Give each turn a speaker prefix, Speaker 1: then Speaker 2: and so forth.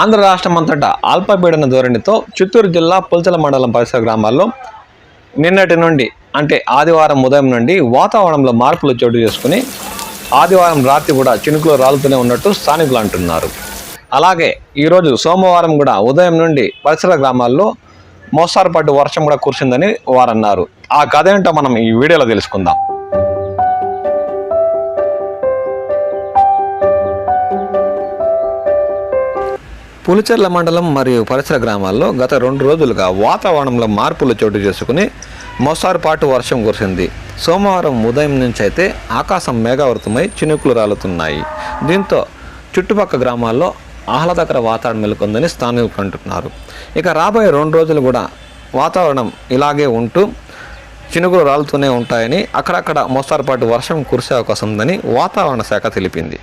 Speaker 1: ఆంధ్ర రాష్ట్రమంతటా అల్పపీడన ధోరణితో చిత్తూరు జిల్లా పుల్చల మండలం పరిసర గ్రామాల్లో నిన్నటి నుండి అంటే ఆదివారం ఉదయం నుండి వాతావరణంలో మార్పులు చోటు చేసుకుని ఆదివారం రాత్రి కూడా చినుకులు రాలుతూనే ఉన్నట్టు స్థానికులు అంటున్నారు. అలాగే ఈరోజు సోమవారం కూడా ఉదయం నుండి పరిసర గ్రామాల్లో మోస్తారుపాటు వర్షం కూడా కురిసిందని వారన్నారు. ఆ కథ ఏంటో మనం ఈ వీడియోలో తెలుసుకుందాం. పులిచెర్ల మండలం మరియు పరిసర గ్రామాల్లో గత రెండు రోజులుగా వాతావరణంలో మార్పులు చోటు చేసుకుని మోసారుపాటు వర్షం కురిసింది. సోమవారం ఉదయం నుంచి అయితే ఆకాశం మేఘావృతమై చినుకులు రాలుతున్నాయి. దీంతో చుట్టుపక్కల గ్రామాల్లో ఆహ్లాదకర వాతావరణం నెలకొందని స్థానికులు అంటున్నారు. ఇక రాబోయే రెండు రోజులు కూడా వాతావరణం ఇలాగే ఉంటూ చినుకులు రాలుతూనే ఉంటాయని అక్కడక్కడ మోస్తారుపాటు వర్షం కురిసే అవకాశం ఉందని వాతావరణ శాఖ తెలిపింది.